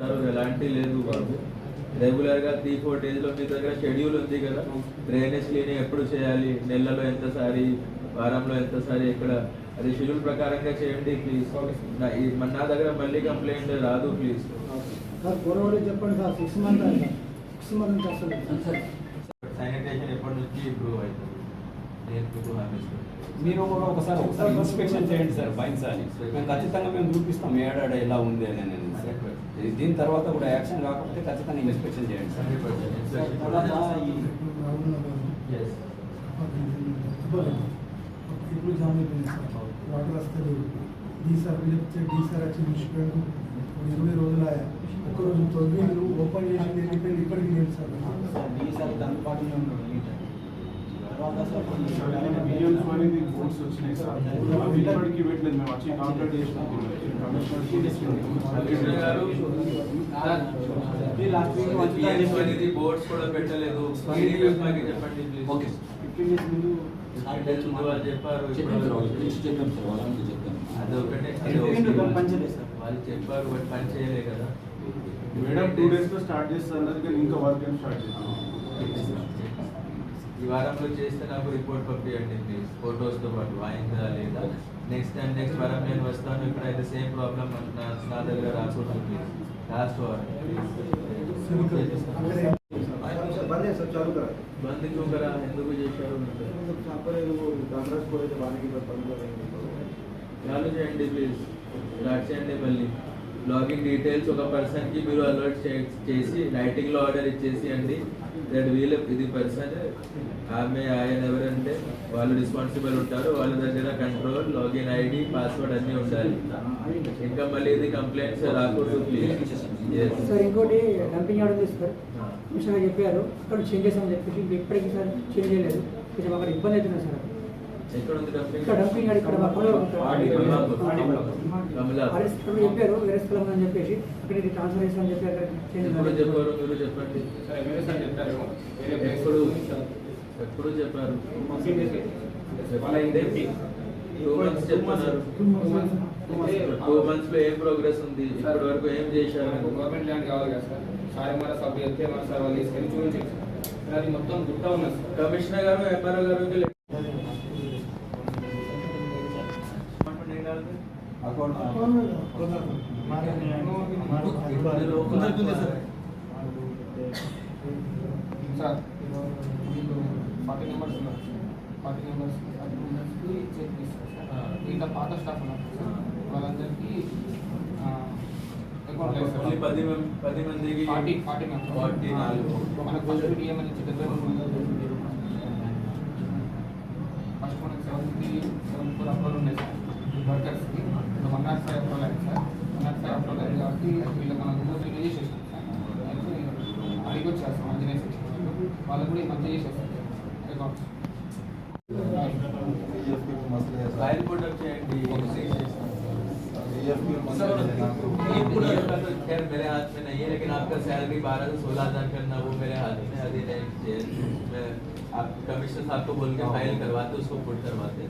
Sir ఎలాంటి లేదు బాబు. రెగ్యులర్గా త్రీ ఫోర్ డేస్లో మీ దగ్గర షెడ్యూల్ ఉంది కదా. డ్రైనేజ్ క్లీనింగ్ ఎప్పుడు చేయాలి? నెలలో ఎంతసారి? వారంలో ఎంతసారి? ఎక్కడ? అది షెడ్యూల్ ప్రకారంగా చేయండి ప్లీజ్ నా ఈ- మన నా దగ్గర మళ్ళీ కంప్లైంట్ రాదు ప్లీజ్ చెప్పండి sir six month six month వస్తుంది శానిటేషన్ ఎప్పటి నుంచి ఇంప్రూవ్ అవుతుంది? మీరు కూడా ఒకసారి ఒకసారి ఇన్స్పెక్షన్ చేయండి సార్ ఫైన్స్ అని మేము ఖచ్చితంగా మేము చూపిస్తాం ఏడాడ ఎలా ఉంది అని అనేది. సార్. దీని తర్వాత కూడా యాక్షన్ కాకపోతే ఖచ్చితంగా ఇన్స్పెక్షన్ చేయండి సార్. 100% తర్వాత ఈ సార్ వాటర్ వస్తుంది డీసార్ చెప్తే డీసార్ వచ్చి చూసిపోయాడు ఇరవై రోజులు ఆయా ఓపెన్ చేసి ఇప్పటికి సార్ అనేది బోర్డ్స్ వచ్చినాయి సార్ అవి ఇప్పటికీ పెట్టలేదు మేము వచ్చి కాంటాక్ట్ చేసినాం కమిషనర్ గారు PSO అనేది బోర్డ్స్ కూడా పెట్టలేదు PDFs మాకు చెప్పండి ప్లీజ్ ఓకే. ఫిఫ్టీన్ డేస్ ముందు డేస్ ముందు వాళ్ళు చెప్పారు చెప్పాం సార్ ఇప్పుడు వాళ్ళు చెప్పాం సార్ వాళ్ళకి చెప్పాం అది ఒకటే అది చెప్పిండ్రు ఓకే. కానీ పని చేయలేదు సార్. వాళ్ళు చెప్పారు బట్ పని చేయలే కదా మేడం టూ డేస్ లో స్టార్ట్ చేస్తారు కానీ ఇంకా వర్క్ ఏం స్టార్ట్ చేస్తాం ఈ వారంలో చేస్తే నాకు రిపోర్ట్ పంపించండి ప్లీజ్ ఫొటోస్తో పాటు అయిందా లేదా? నెక్స్ట్ అండ్ నెక్స్ట్ వారం నేను వస్తాను. ఇప్పుడైతే సేమ్ ప్రాబ్లం నా దగ్గర రాకూడదు ప్లీజ్ లాస్ట్ వారం బంద్ చూకరా ఎందుకు చేశారు? కాంగ్రెస్ వాళ్ళు చేయండి ప్లీజ్ స్టార్ట్ చేయండి మళ్ళీ. లాగిన్ డీటెయిల్స్ ఒక పర్సన్కి మీరు అలర్ట్ చేసి రైటింగ్లో ఆర్డర్ ఇచ్చేసి అండి దట్ వీళ్ళ ఇది పర్సన్ ఆమె ఆయన ఎవరంటే వాళ్ళు రెస్పాన్సిబుల్ ఉంటారు. వాళ్ళ దగ్గర కంట్రోల్ లాగిన్ ఐడి పాస్వర్డ్ అన్నీ ఉండాలి. ఇంకా మళ్ళీ ఇది కంప్లైంట్స్ రాకూడదు ప్లీజ్ సార్ ఇంకోటి డంపింగ్ యార్డ్ ఉంది సార్ మిషన్ గారు చెప్పారు. అక్కడ చేంజ్ చేసామని చెప్పేసి ఇప్పటికీ సార్ చేంజ్ చేయలేదు. కొంచెం అక్కడ ఇబ్బంది అవుతుంది సార్ డంపింగ్? యార్డ్ ఇక్కడ చెప్పారు వేరే స్థలం అని చెప్పేసి ట్రాన్స్ఫర్ చేస్తామని అక్కడ చేయాలి. చెప్పారు ఎప్పుడు? చెప్పారు? టూ మంత్స్ చెప్పన్నారు టూ మంత్స్లో ఏం ప్రోగ్రెస్ ఉంది? ఇప్పటి వరకు ఏం చేశారు? గవర్నమెంట్ ల్యాండ్ కావాలి కదా సార్. సార్ మన మన సార్ వాళ్ళు తీసుకెళ్ళి చూపించారు సార్ అది మొత్తం గుట్ట ఉన్నది సార్. కమిషనర్ గారు ఎంఆర్ఓ గారు సార్ వీళ్ళు ఫార్టీ మెంబర్స్ ఉన్నారు ఫార్టీ మెంబర్స్ ఫార్టీ మెంబర్స్కి చెక్ ఇస్తారు సార్ ఇంకా పాత స్టాఫ్ ఉన్నారు సార్ వాళ్ళందరికీ అకౌంట్ ఓన్లీ పది మం- పది మందికి ఫార్టీ ఫార్టీ మెంబర్స్ ఫార్టీ నాలుగు మనకు ఫస్ట్ డిఎం నుంచి డెబ్బై ఫస్ట్ మనకి సెవెంటీ సెవెన్ ఫోర్ అప్రోల్ ఉన్నాయి సార్. వర్కర్స్కి ఇప్పుడు వన్ నాట్ ఫైవ్ అప్రోల్ అయింది sir one nought five approval అయింది కాబట్టి వీళ్ళకి మనం ముందు రిలీజ్ చేసాం సార్ అయితే అడిగి వచ్చేస్తాం ఆంజనేయ సెక్షన్ వాళ్ళకు కూడా ఈ మధ్య చేసేస్తాం సార్ రికార్డ్స్ ఫైల్ పుట్టప్ చేయండి सर ये पूरा का तो खैर मेरे हाथ में नहीं है लेकिन आपका सैलरी बारह से सोलह हजार करना वो मेरे हाथ में अभी नहीं है। मैं आप कमिश्नर साहब को बोल के फाइल करवाते उसको पुट करवाते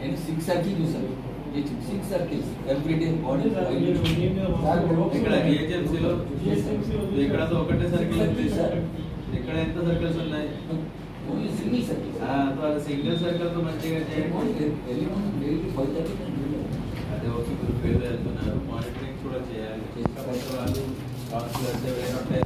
And six circles, sir. ये six circles. Every day body. ఇక్కడ జిహెచ్ఎంసీలో ఇక్కడ ఒకటే సర్కిల్ ఉంది సార్ ఇక్కడ ఎంత సర్కిల్స్ ఉన్నాయి ఓన్లీ సింగిల్ సర్కిల్ ఆ, తో అది సింగిల్ సర్కిల్ తో మంచిగా చేయండి early morning daily five thirty అదే ఒక గ్రూప్ ఏదో వెళ్తున్నారు మానిటరింగ్ కూడా చేయాలి చేస్తాం. కొత్త వాళ్ళు కౌన్సిలర్స్ ఎవరైనా ఉంటే